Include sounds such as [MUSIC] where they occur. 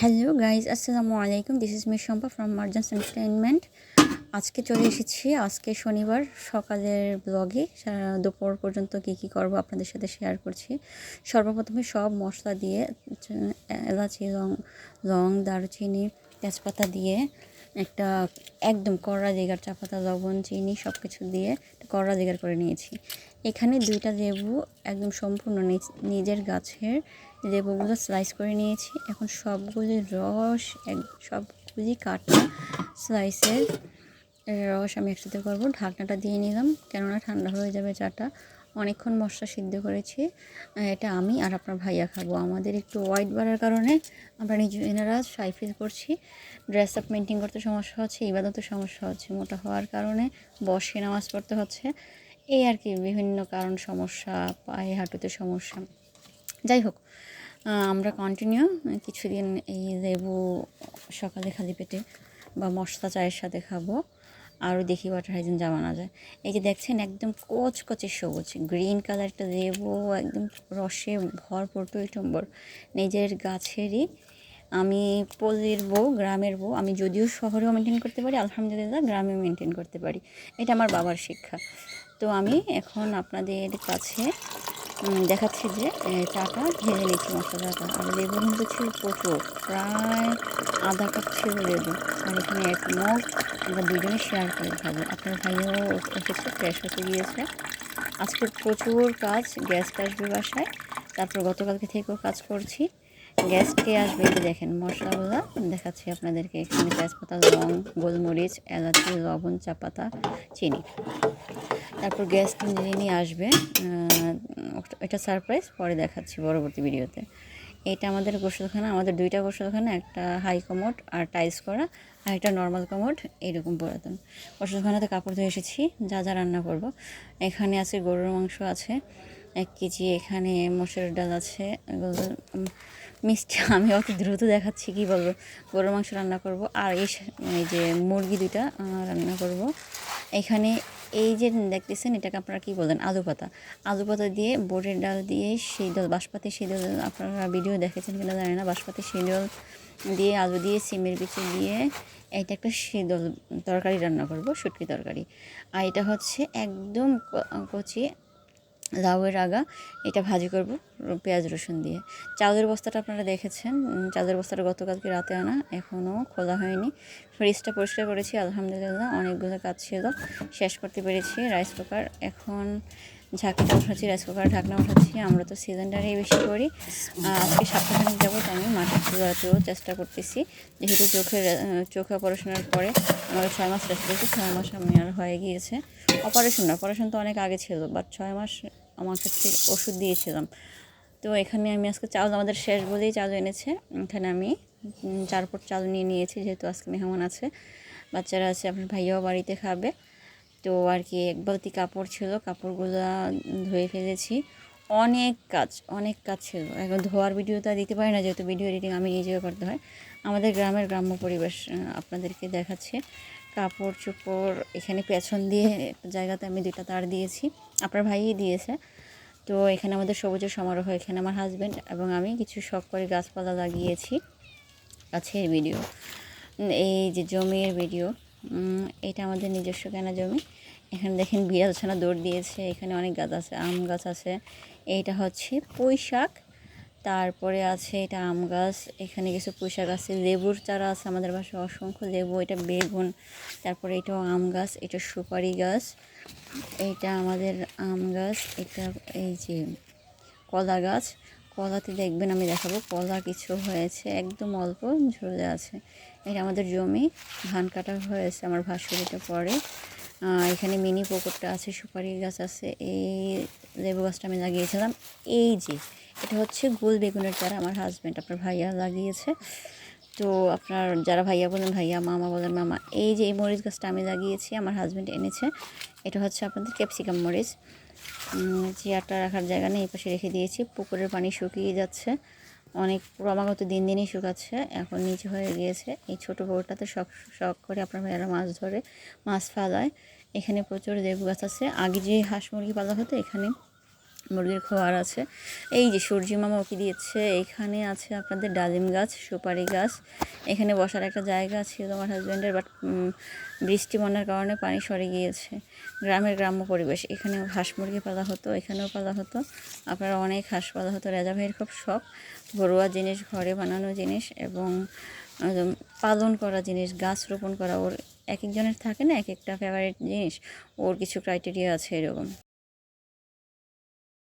Hello guys আসসালামু আলাইকুম this is me Shampa from Marjan's entertainment আজকে চলে এসেছি। আজকে শনিবার, সকালের ব্লগে দুপুর পর্যন্ত কী কী করব আপনাদের সাথে শেয়ার করছি। সর্বপ্রথমে সব মশলা দিয়ে, এলাচি লং লং দারুচিনি, তেজপাতা দিয়ে একটা একদম কড়া জিগার চা পাতা লবণ, চিনি সব কিছু দিয়ে কড়া জিগার করে নিয়েছি। এখানে দুইটা লেবু একদম সম্পূর্ণ নিজ- নিজের গাছের লেবুগুলো স্লাইস করে নিয়েছি। এখন সবগুলি রস, এক, সবগুলি কাটা স্লাইসের রস আমি একসাথে করব। ঢাকনাটা দিয়ে নিলাম, কেননা ঠান্ডা হয়ে যাবে চাটা। অনেকক্ষণ মশলা সিদ্ধ করেছি, এটা আমি আর আপনার ভাইয়া খাব। আমাদের একটু হোয়াইট বাড়ার কারণে আমরা নিজেরা সাই ফিল করছি। ড্রেস আপ মেনটেন করতে সমস্যা হচ্ছে, ইবাদতে সমস্যা হচ্ছে। মোটা হওয়ার কারণে বসে নামাজ পড়তে হচ্ছে। এই আর কি, বিভিন্ন কারণ, সমস্যা, পায়ে হাঁটুতে সমস্যা। যাই হোক আমরা কন্টিনিউ কিছুদিন এই লেবু সকালে খালি পেটে বা মশলা চায়ের সাথে খাব, আরও দেখি ওয়াটার হাইজিন জামানা যায়। এই যে দেখছেন, একদম কচকচে সবুজ গ্রিন কালারটা লেবু, একদম রসে ভরপুর টইটম্বর নিজের গাছেরই, আমি পল্লীর বউ, গ্রামের বউ, আমি যদিও শহরেও মেনটেন করতে পারি, আলহামদুলিল্লাহ গ্রামেও মেনটেন করতে পারি। এটা আমার বাবার শিক্ষা। তো আমি এখন আপনাদের কাছে দেখাচ্ছি যে চাটা ঢেলে নিচ্ছি মশলা চাটা আর লেবু কিন্তু ছিল প্রচুর, প্রায় আধা কাপ ছিল লেবু। আর এখানে এক মগ আমরা দুজনে শেয়ার করে খাব। আপনার ভাইও এসেছে ফ্রেশ হতে গিয়েছে। আজকে প্রচুর কাজ গ্যাসটা আসবে বাসায়। তারপর গতকালকে থেকেও কাজ করছি। গ্যাস কে আসবে এই দেখেন, মশলাগুলো। দেখাচ্ছি আপনাদেরকে এখানে তেজপাতা লং গোলমরিচ, এলাচি, লবণ, চাপাতা, চিনি। তারপর গ্যাস যিনি আসবে এটা সারপ্রাইজ পরে দেখাচ্ছি পরবর্তী ভিডিওতে এটা আমাদের গোসলখানা, আমাদের দুইটা গোসলখানা, একটা হাই কমোড আর টাইলস করা, আর একটা নর্মাল কমোড এইরকম পুরাতন। গোসলখানাতে কাপড় ধুয়ে এসেছি, যা যা রান্না করব। এখানে আছে গরুর মাংস আছে, এক কেজি, এখানে মসুর ডাল আছে মিষ্টি। [LAUGHS] আমি অত দ্রুত দেখাচ্ছি, কি বলব? গরুর মাংস রান্না করব, আর এই যে মুরগি দুইটা রান্না করব। এখানে এই যে দেখতেছেন, এটাকে আপনারা কি বলেন আলু পাতা। আলু পাতা দিয়ে বোরের ডাল দিয়ে সেই ডাল বাঁশপাতি সেই ডাল আপনারা ভিডিও দেখেছেন কিনা জানি না, বাঁশপাতি সেই ডাল দিয়ে আলু দিয়ে, সিমের বিচি দিয়ে এটা একটা শীতল তরকারি রান্না করব, শুটকি তরকারি। আর এটা হচ্ছে একদম কচি লাউয়ের আগা, এটা ভাজি করব পেঁয়াজ, রসুন দিয়ে। চাউলের বস্তাটা আপনারা দেখেছেন। চাউলের বস্তাটা গতকালকে রাতে আনা এখনও খোলা হয়নি। ফ্রিজটা পরিষ্কার করেছি, আলহামদুলিল্লাহ, অনেকগুলো কাজ ছিল। শেষ করতে পেরেছি রাইস কুকার। এখন ঝাঁকিটা উঠাচ্ছি, রাইস কুকার ঢাকনা উঠাচ্ছি। আমরা তো সিলিন্ডারেই বেশি করি। আজকে সপ্তাহখানিক যাবত আমি মাটির চুলাতেও চেষ্টা করতেছি। যেহেতু চোখের চোখে অপারেশনের পরে আমাকে ছয় মাস রেস্ট করেছি ছয় মাস আমি আর হয়ে গিয়েছে। অপারেশন অপারেশন তো অনেক আগে ছিল বাট ছয় মাস আমার কাছে ওষুধ দিয়েছিলাম। তো এখানে আমি আজকে চাল আমাদের শেষ বলেই চাল এনেছে। এখানে আমি চার পট চাল নিয়ে নিয়েছি, যেহেতু আজকে মেহমান আছে। বাচ্চারা আছে, আপনার ভাইয়াও বাড়িতে খাবে। তো আর কি, এক বালতি কাপড় ছিল, কাপড়গুলো ধুয়ে ফেলেছি। অনেক কাজ অনেক কাজ ছিল। এখন ধোয়ার ভিডিওটা দিতে পারি না, যেহেতু ভিডিও এডিটিং আমি নিজেও করতে হয়। আমাদের গ্রামের গ্রাম্য পরিবেশ আপনাদেরকে দেখাচ্ছে। কাপড় চোপড়, এখানে পেছন দিয়ে জায়গাতে আমি দুইটা তার দিয়েছি। আপনার ভাইই দিয়েছে। তো এখানে আমাদের সবুজের সমারোহ, এখানে আমার হাজব্যান্ড এবং আমি কিছু শখ করে গাছপালা লাগিয়েছি। গাছের ভিডিও এই যে জমির ভিডিও এটা আমাদের নিজস্ব কেনা জমি। এখানে দেখেন বিড়াল ছানা দৌড় দিয়েছে। এখানে অনেক গাছ আছে আম গাছ আছে। এইটা হচ্ছে পুঁই শাক। তারপরে আছে এটা আম গাছ। এখানে কিছু পুঁই শাক আছে লেবুর চারা আছে আমাদের বাসায় অসংখ্য লেবু। এটা বেগুন। তারপরে এটাও আম গাছ এটা সুপারি গাছ। এইটা আমাদের আম গাছ এটা এই যে কলা গাছ। কলাতে দেখবেন আমি দেখাবো কলা কিছু হয়েছে একদম অল্প ঝরে আছে। এটা আমাদের জমি ধান কাটা হয়েছে আমার ভাসুরিটা পরে। আহ, এখানে মিনি পুকুরটা আছে, সুপারি গাছ আছে, এই লেবু গাছটা আমি লাগিয়েছিলাম। এই যে, এটা হচ্ছে গোল বেগুনের চারা আমার হাজব্যান্ড আপনার ভাইয়া লাগিয়েছে। তো আপনার যারা ভাইয়া বলেন, ভাইয়া, মামা বলেন, মামা, এই যে এই মরিচ গাছটা আমি লাগিয়েছি, আমার হাজব্যান্ড এনেছে। এটা হচ্ছে আপনাদের ক্যাপসিকাম মরিচ। চেয়ারটা রাখার জায়গা নেই, এই পাশে রেখে দিয়েছি। পুকুরের পানি শুকিয়ে যাচ্ছে। অনেক ক্রমাগত দিন দিনই শুকাচ্ছে এখন নিচে হয়ে গিয়েছে। এই ছোটো বউটাতে শখ শখ করে আপনার মেয়েরা মাছ ধরে, মাছ ফালায়। এখানে প্রচুর লেবু গাছ আছে। আগে যে হাঁস মুরগি পালা হতো, এখানে মুরগির খোয়ার আছে। এই যে সূর্যি মামা ওকে দিয়েছে, এখানে আছে আপনাদের ডালিম গাছ, সুপারি গাছ। এখানে বসার একটা জায়গা ছিল আমার হাজব্যান্ডের বাট বৃষ্টি বন্যার কারণে পানি সরে গিয়েছে। গ্রামের গ্রাম্য পরিবেশ এখানে হাঁস মুরগি পালা হতো, এখানেও পালা হতো। আপনারা অনেক হাঁস পালা হতো, রেজা ভাইয়ের খুব শখ। ঘরোয়া জিনিস, ঘরে বানানো জিনিস এবং পালন করা জিনিস, গাছ রোপণ করা। ওর এক একজনের থাকে না এক একটা ফেভারিট জিনিস, ওর কিছু ক্রাইটেরিয়া আছে এরকম।